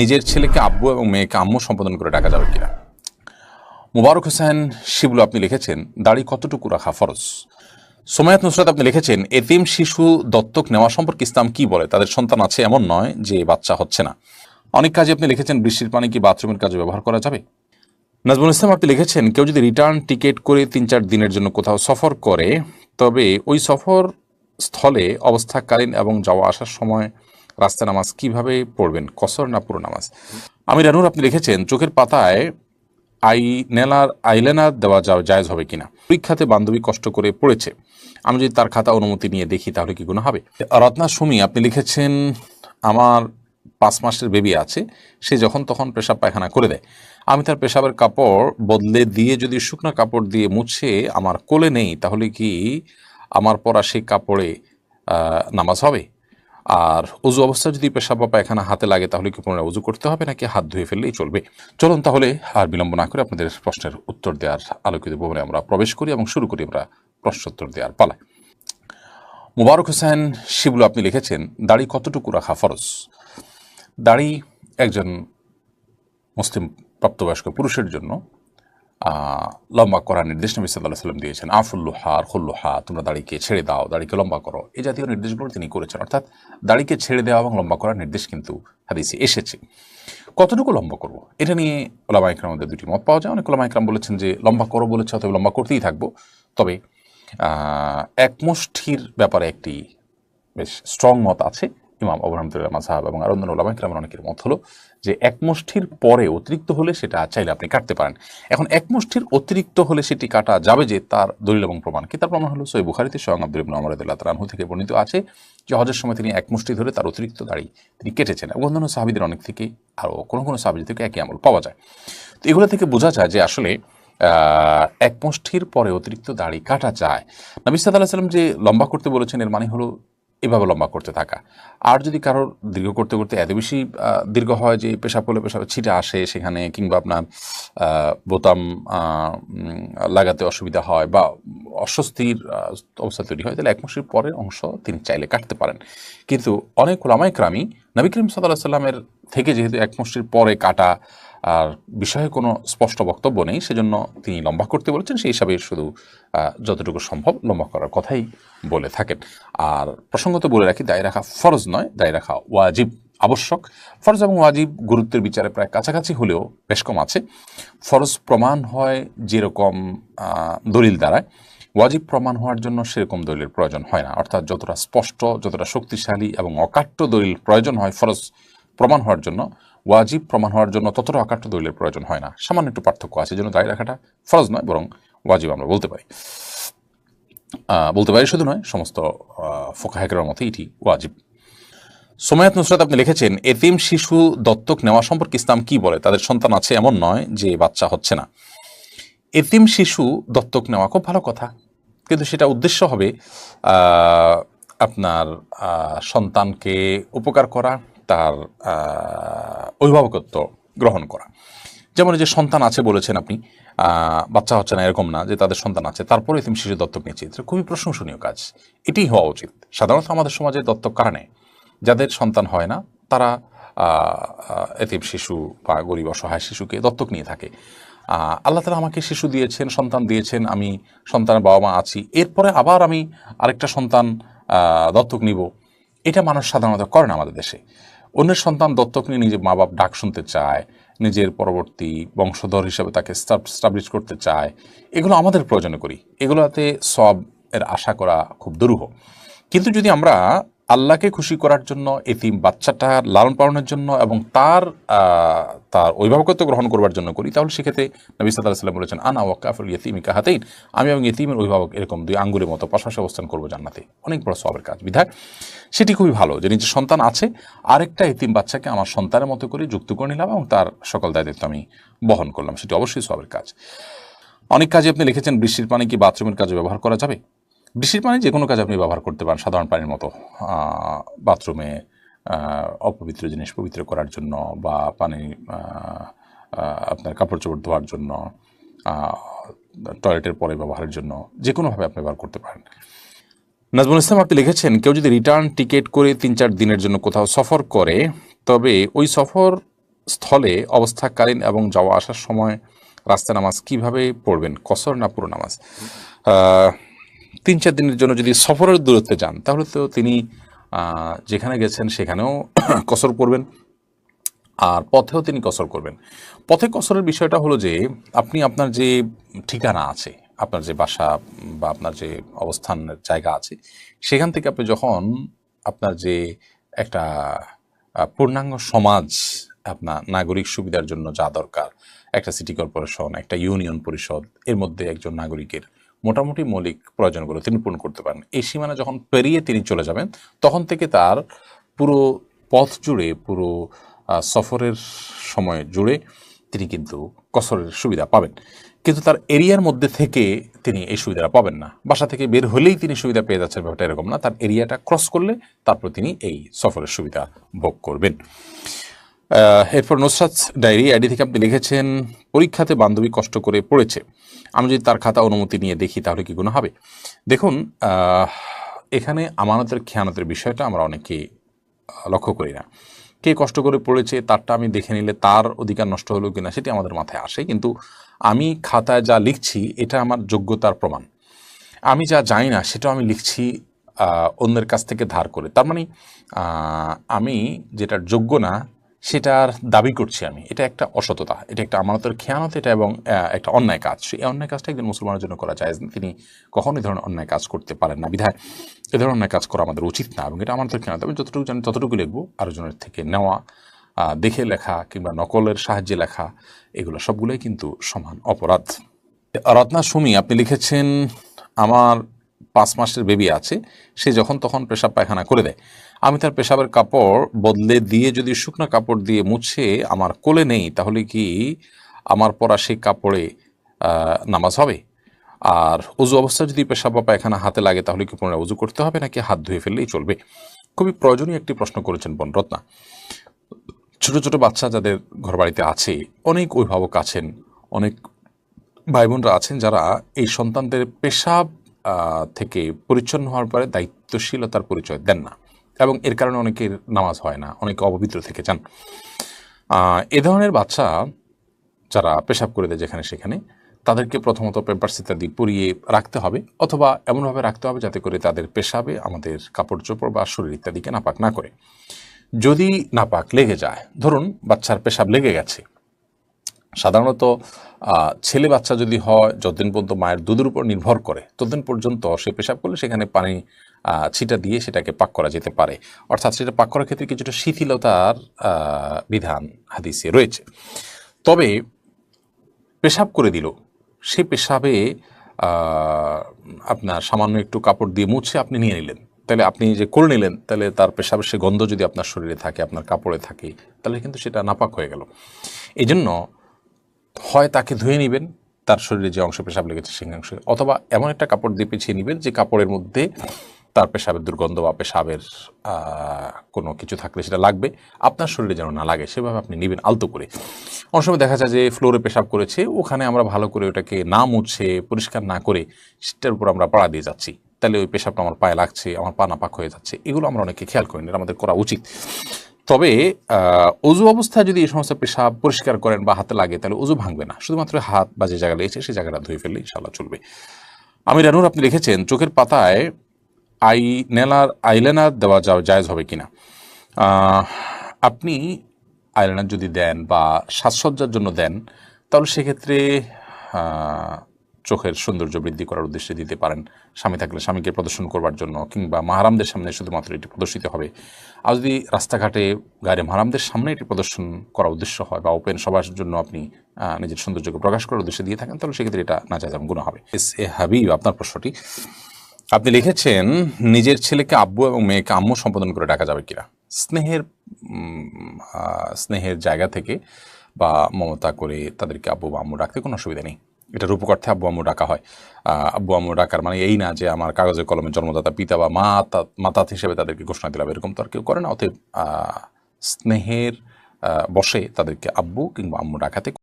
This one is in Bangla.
নিজের ছেলেকে আব্বু এবং মেয়েকে আম্মু সম্বোধন করে ডাকা যাবে কিনা? মুবারক হোসেন শিবলু আপনি লিখেছেন, দাড়ি কতটুকু রাখা ফরজ? সোমায়াত নুসরাত আপনি লিখেছেন, এতিম শিশু দত্তক নেওয়া সম্পর্কে ইসলাম কি বলে? তাদের সন্তান আছে এমন নয় যে বাচ্চা হচ্ছে না। অনেক কাজে আপনি লিখেছেন, বৃষ্টির পানি কি বাথরুমের কাজে ব্যবহার করা যাবে? নাজমুল ইসলাম আপনি লিখেছেন, কেউ যদি রিটার্ন টিকিট করে তিন চার দিনের জন্য কোথাও সফর করে, তবে ওই সফর স্থলে অবস্থাকালীন এবং যাওয়া আসার সময় রাস্তা নামাজ কীভাবে পড়বেন? কসর না পুরো নামাজ? আমি রানুর আপনি লিখেছেন, চোখের পাতায় আইনেলার আইলেনার দেওয়া যাওয়া জায়জ হবে কিনা? পরীক্ষাতে বান্ধবী কষ্ট করে পড়েছে। আমি যদি তার খাতা অনুমতি নিয়ে দেখি, তাহলে কি গুণ হবে? রত্না সুমি, আপনি লিখেছেন, আমার পাঁচ মাসের বেবি আছে, সে যখন তখন পেশাব পায়খানা করে দেয়। আমি তার পেশাবের কাপড় বদলে দিয়ে যদি শুকনো কাপড় দিয়ে মুছে আমার কোলে নেই, তাহলে কি আমার পরা সেই কাপড়ে নামাজ হবে? আর উজু অবস্থা যদি পেশাব বা পায়খানা হাতে লাগে, তাহলে কি পুনরায় উজু করতে হবে? নাকি হাত ধুয়ে ফেললেই চলবে? চলুন তাহলে আর বিলম্ব না করে আপনাদের প্রশ্নের উত্তর দেওয়ার আলোকিত ভবনে আমরা প্রবেশ করি এবং শুরু করি আমরা প্রশ্নোত্তর দেওয়ার পালায় মুবারক হোসেন, শিবলু, আপনি লিখেছেন, দাড়ি কতটুকু রাখা ফরজ? দাড়ি একজন মুসলিম প্রাপ্তবয়স্ক পুরুষের জন্য লম্বা করার নির্দেশ নবী সাল্লাহ সাল্লাম দিয়েছেন আফুল্লুহা আর খুল্লুহা তোমরা দাড়িকে ছেড়ে দাও দাড়িকে লম্বা করো। এই জাতীয় নির্দেশগুলো তিনি করেছেন। অর্থাৎ দাড়িকে ছেড়ে দেওয়া এবং লম্বা করার নির্দেশ কিন্তু হাদিসে এসেছে। কতটুকু লম্বা করব? এটা নিয়ে ওলামা ইকরাম মধ্যে দুটি মত পাওয়া যায়। অনেক ওলামা ইকরাম বলেছেন যে লম্বা করো বলেছে অথবা লম্বা করতেই থাকব। তবে আহ, এক মুষ্ঠির ব্যাপারে একটি বেশ স্ট্রং মত আছে। ইমাম আবু রহমতুল্লাহ মাসাহাব এবং আর অন্যান্য ওলামা ইকরামের অনেকের মত হলো যে এক মুষ্ঠির পরে অতিরিক্ত হলে সেটা চাইলে আপনি কাটতে পারেন। এখন এক মুষ্ঠির অতিরিক্ত হলে সেটি কাটা যাবে যে তার দলিল এবং প্রমাণ কি? তার প্রমাণ হলো সই বুখারিতে স্বয়ং আব্দুল ইবনে আমর রাদিয়াল্লাহু থেকে বর্ণিত আছে যে হজের সময় তিনি এক মুষ্টি ধরে তার অতিরিক্ত দাড়ি তিনি কেটেছেন এবং অন্যান্য সাহাবিদের অনেক থেকে আরও কোনো কোনো সাহাবি থেকে একই আমল পাওয়া যায়। তো এগুলো থেকে বোঝা যায় যে আসলে এক মুষ্ঠির পরে অতিরিক্ত দাড়ি কাটা যায়। নবী সাল্লাহ সাল্লাম যে লম্বা করতে বলেছেন, এর মানে হলো এভাবে লম্বা করতে থাকা। আর যদি কারোর দীর্ঘ করতে করতে এত বেশি দীর্ঘ হয় যে পেশাব করলে পেশাব ছিটে আসে সেখানে কিংবা আপনার বোতাম লাগাতে অসুবিধা হয় বা অস্বস্তির অবস্থা তৈরি হয়, তাহলে এক মাসের পরের অংশ তিনি চাইলে কাটতে পারেন। কিন্তু অনেক ওলামাই ক্রামী নবী করিম সাল্লাহ সাল্লামের থেকে যেহেতু এক মাসের পরে কাটা, আর বিষয়ে কোনো স্পষ্ট বক্তব্য নেই, সেজন্য তিনি লম্বা করতে বলেছেন, সেই হিসাবে শুধু যতটুকু সম্ভব লম্বা করার কথাই বলে থাকেন। আর প্রসঙ্গত বলে রাখি, দায় রাখা ফরজ নয়, দায় রাখা ওয়াজিব আবশ্যক। ফরজ এবং ওয়াজিব গুরুত্বের বিচারে প্রায় কাছাকাছি হলেও বেশ কম আছে। ফরজ প্রমাণ হয় যেরকম দলিল দ্বারায়। ওয়াজিব প্রমাণ হওয়ার জন্য সেরকম দলিলের প্রয়োজন হয় না। অর্থাৎ যতটা স্পষ্ট, যতটা শক্তিশালী এবং অকাট্য দলিল প্রয়োজন হয়, ফরজ প্রমাণ হওয়ার জন্য, ওয়াজিব প্রমাণ হওয়ার জন্য ততটা অকাট্য দলিলের প্রয়োজন হয় না। সামান্য একটু পার্থক্য আছে জন্য দায়ী রাখাটা ফরজ নয়, বরং ওয়াজিব আমরা বলতে পারি। বলতে পারি শুধু নয়, সমস্ত ফোকাহেকের মতে এটি ওয়াজিব। সোমায়াত নুসরাত আপনি লিখেছেন, এতিম শিশু দত্তক নেওয়া সম্পর্কে ইসলাম কি বলে? তাদের সন্তান আছে এমন নয় যে বাচ্চা হচ্ছে না। এতিম শিশু দত্তক নেওয়া খুব ভালো কথা। কিন্তু সেটা উদ্দেশ্য হবে আপনার সন্তানকে উপকার করা, তার অভিভাবকত্ব গ্রহণ করা। যেমন যে সন্তান আছে বলেছেন আপনি বাচ্চা হচ্ছে না এরকম না যে তাদের সন্তান আছে, তারপরে এতিম শিশু দত্তক নিয়েছে এটা খুবই প্রশংসনীয় কাজ। এটাই হওয়া উচিত। সাধারণত আমাদের সমাজে দত্তক কারণে যাদের সন্তান হয় না, তারা এতিম শিশু বা গরিব অসহায় শিশুকে দত্তক নিয়ে থাকে। আল্লাহ তালা আমাকে শিশু দিয়েছেন, সন্তান দিয়েছেন, আমি সন্তানের বাবা মা আছি। এরপরে আবার আমি আরেকটা সন্তান দত্তক নিব। এটা মানুষ সাধারণত করে না আমাদের দেশে। অন্যের সন্তান দত্তক নিয়ে নিজের মা বাপ ডাক শুনতে চায়, নিজের পরবর্তী বংশধর হিসেবে তাকে স্টাবলিশ করতে চায়। এগুলো আমাদের প্রয়োজনে করি। এগুলোতে সব এর আশা করা খুব দুরূহ। কিন্তু যদি আমরা আল্লাহকে খুশি করার জন্য, এতিম বাচ্চাটার লালন পালনের জন্য এবং তার তার অভিভাবকত্ব গ্রহণ করবার জন্য করি, তাহলে সেক্ষেত্রে নবী সাল্লাহ সাল্লাম বলেছেন, আনা ওয়াকাফুল ইয়তিমি কাহাতেইন। আমি এবং ইতিমের অভিভাবক এরকম দুই আঙ্গুরের মতো পাশাপাশি অবস্থান করব জান্নাতে। অনেক বড় সবের কাজ, বিধায় সেটি খুবই ভালো যে নিজের সন্তান আছে, আরেকটা এতিম বাচ্চাকে আমার সন্তানের মতো করে যুক্ত করে নিলাম এবং তার সকল দায়িত্ব আমি বহন করলাম, সেটি অবশ্যই সবের কাজ। অনেক কাজে আপনি লিখেছেন, বৃষ্টির পানি কি বাথরুমের কাজে ব্যবহার করা যাবে? বৃষ্টির পানি যে কোনো কাজে আপনি ব্যবহার করতে পারেন, সাধারণ পানির মতো। বাথরুমে অপবিত্র জিনিস পবিত্র করার জন্য বা পানি আপনার কাপড় চোপড় ধোয়ার জন্য টয়লেটের পরে ব্যবহারের জন্য যে কোনোভাবে আপনি ব্যবহার করতে পারেন। নাজমুল ইসলাম আপনি লিখেছেন, কেউ যদি রিটার্ন টিকিট করে তিন চার দিনের জন্য কোথাও সফর করে, তবে ওই সফর স্থলে অবস্থাকালীন এবং যাওয়া আসার সময় রাস্তা নামাজ কীভাবে পড়বেন? কসর না পুরো নামাজ? তিন চার দিনের জন্য যদি সফরের দূরত্বে যান, তাহলে তো তিনি যেখানে গেছেন সেখানেও কসর করবেন। আর পথেও তিনি কসর করবেন। পথে কসরের বিষয়টা হলো যে, আপনি আপনার যে ঠিকানা আছে, আপনার যে বাসা বা আপনার যে অবস্থানের জায়গা আছে, সেখান থেকে আপনি যখন আপনার যে একটা পূর্ণাঙ্গ সমাজ, আপনার নাগরিক সুবিধার জন্য যা দরকার, একটা সিটি কর্পোরেশন, একটা ইউনিয়ন পরিষদ, এর মধ্যে একজন নাগরিকের মোটামুটি মৌলিক প্রয়োজনগুলো তিনি পূরণ করতে পারেন। এই সীমানা যখন পেরিয়ে তিনি চলে যাবেন, তখন থেকে তার পুরো পথ জুড়ে, পুরো সফরের সময় জুড়ে তিনি কিন্তু কসরের সুবিধা পাবেন। কিন্তু তার এরিয়ার মধ্যে থেকে তিনি এই সুবিধাটা পাবেন না। বাসা থেকে বের হলেই তিনি সুবিধা পেয়ে যাচ্ছেন, ব্যাপারটা এরকম না। তার এরিয়াটা ক্রস করলে তারপর তিনি এই সফরের সুবিধা ভোগ করবেন। এরপর নুসরাত ডায়েরি, আইডি থেকে আপনি লিখেছেন, পরীক্ষাতে বান্ধবী কষ্ট করে পড়েছে। আমি যদি তার খাতা অনুমতি নিয়ে দেখি, তাহলে কি গুণ হবে? দেখুন এখানে আমানতের, খেয়ানতের বিষয়টা আমরা অনেকে লক্ষ্য করি না। কে কষ্ট করে পড়েছে, তারটা আমি দেখে নিলে তার অধিকার নষ্ট হলো কিনা, সেটি আমাদের মাথায় আসে। কিন্তু আমি খাতায় যা লিখছি, এটা আমার যোগ্যতার প্রমাণ। আমি যা জানি না সেটাও আমি লিখছি অন্যের কাছ থেকে ধার করে। তার মানে আমি যেটার যোগ্য না সেটার দাবি করছি আমি। এটা একটা অসততা, এটা একটা আমানতের খেয়ানত, এটা এবং একটা অন্যায় কাজ। এই অন্যায় কাজটা একজন মুসলমানের জন্য করা যায় তিনি কখনো এই ধরনের অন্যায় কাজ করতে পারেন না। বিধায় এ ধরনের অন্যায় কাজ করা আমাদের উচিত না এবং এটা আমাদের খেয়ানত। আমি যতটুকু জানি ততটুকু লিখব। আরেকজনের থেকে নেওয়া দেখে লেখা কিংবা নকলের সাহায্যে লেখা, এগুলো সবগুলোই কিন্তু সমান অপরাধ। রত্না সুমি, আপনি লিখেছেন, আমার পাঁচ মাসের বেবি আছে, সে যখন তখন পেশাব পায়খানা করে দেয়। আমি তার পেশাবের কাপড় বদলে দিয়ে যদি শুকনো কাপড় দিয়ে মুছে আমার কোলে নেই, তাহলে কি আমার পরা সেই কাপড়ে নামাজ হবে? আর উজু অবস্থা যদি পেশাব বা পায়খানা হাতে লাগে, তাহলে কি পুনরায় উজু করতে হবে, নাকি হাত ধুয়ে ফেললেই চলবে? খুবই প্রয়োজনীয় একটি প্রশ্ন করেছেন বন রত্না। ছোট ছোট বাচ্চা যাদের ঘরবাড়িতে আছে, অনেক অভিভাবক আছেন, অনেক ভাই বোনরা আছেন যারা এই সন্তানদের পেশাব থেকে পরিচ্ছন্ন হওয়ার পরে দায়িত্বশীলতার পরিচয় দেন না। এবং এর কারণে অনেকের নামাজ হয় না, অনেকে অপবিত্র থেকে যান। এ ধরনের বাচ্চা যারা পেশাব করে দেয় যেখানে সেখানে, তাদেরকে প্রথমত পেম্পার্স ইত্যাদি পরিয়ে রাখতে হবে অথবা এমনভাবে রাখতে হবে যাতে করে তাদের পেশাবে আমাদের কাপড় চোপড় বা শরীর ইত্যাদিকে নাপাক না করে। যদি নাপাক লেগে যায়, ধরুন বাচ্চার পেশাব লেগে গেছে সাধারণত ছেলে বাচ্চা যদি হয়, যতদিন পর্যন্ত মায়ের দুধের উপর নির্ভর করে, ততদিন পর্যন্ত সে পেশাব করলে সেখানে পানি ছিটা দিয়ে সেটাকে পাক করা যেতে পারে। অর্থাৎ সেটা পাক করার ক্ষেত্রে কিছুটা শিথিলতার বিধান হাদিসে রয়েছে। তবে পেশাব করে দিল। সে পেশাবে আপনার সামান্য একটু কাপড় দিয়ে মুছে আপনি নিয়ে নিলেন। তাহলে আপনি যে করে নিলেন, তাহলে তার পেশাবের সে গন্ধ যদি আপনার শরীরে থাকে, আপনার কাপড়ে থাকে, তাহলে কিন্তু সেটা নাপাক হয়ে গেল। এই জন্য হয় তাকে ধুয়ে নেবেন, তার শরীরে যে অংশ পেশাব লেগেছে সেই অংশে, অথবা এমন একটা কাপড় দিয়ে পিছিয়ে নেবেন যে কাপড়ের মধ্যে তার পেশাবের দুর্গন্ধ বা পেশাবের কোনো কিছু থাকলে সেটা লাগবে। আপনার শরীরে যেন না লাগে, সেভাবে আপনি নেবেন আলতো করে। অনেক সময় দেখা যায় যে ফ্লোরে পেশাব করেছে, ওখানে আমরা ভালো করে ওটাকে না মুছে, পরিষ্কার না করে সেটার উপর আমরা পাড়া দিয়ে যাচ্ছি। তাহলে ওই পেশাবটা আমার পায়ে লাগছে, আমার পা নাপাক হয়ে যাচ্ছে, এগুলো আমরা অনেকে খেয়াল করি না আমাদের করা উচিত। তবে অজু অবস্থায় যদি এই সমস্ত পেশাব পরিষ্কার করেন বা হাতে লাগে তাহলে অজু ভাঙবে না। শুধুমাত্র হাত বা যে জায়গা লেগেছে সেই জায়গাটা ধুয়ে ফেললে ইনশাল্লাহ চলবে। আমি রানুর আপনি লিখেছেন চোখের পাতায় আই নেলার আইলাইনার দেওয়া যাওয়া জায়জ হবে কিনা? আহ, আপনি আইলাইনার যদি দেন বা সাজসজ্জার জন্য দেন তাহলে সেক্ষেত্রে চোখের সৌন্দর্য বৃদ্ধি করার উদ্দেশ্যে দিতে পারেন। স্বামী থাকলে স্বামীকে প্রদর্শন করবার জন্য কিংবা মাহারামদের সামনে শুধুমাত্র এটি প্রদর্শিত হবে। আর যদি রাস্তাঘাটে গাড়ি মাহারামদের সামনে এটি প্রদর্শন করার উদ্দেশ্য হয় বা ওপেন সবার জন্য আপনি নিজের সৌন্দর্যকে প্রকাশ করার উদ্দেশ্যে দিয়ে থাকেন, তাহলে সেক্ষেত্রে এটা না যায় গুণ হবে। এস এ হাবিব, আপনার প্রশ্নটি? আপনি লিখেছেন, নিজের ছেলেকে আব্বু এবং মেয়েকে আম্মু সম্বোধন করে ডাকা যাবে কিনা? স্নেহের স্নেহের জায়গা থেকে বা মমতা করে তাদেরকে আব্বু বা আম্মু ডাকতে কোনো অসুবিধা নেই। এটা রূপকর্থে আব্বু আম্মু ডাকা হয়। আব্বু আম্মু ডাকার মানে এই না যে আমার কাগজে কলমে জন্মদাতা পিতা বা মা মাতাত হিসেবে তাদেরকে ঘোষণা দিলাম, এরকম তো আর কেউ করে না। অতএব স্নেহের বসে তাদেরকে আব্বু কিংবা আম্মু ডাকাতে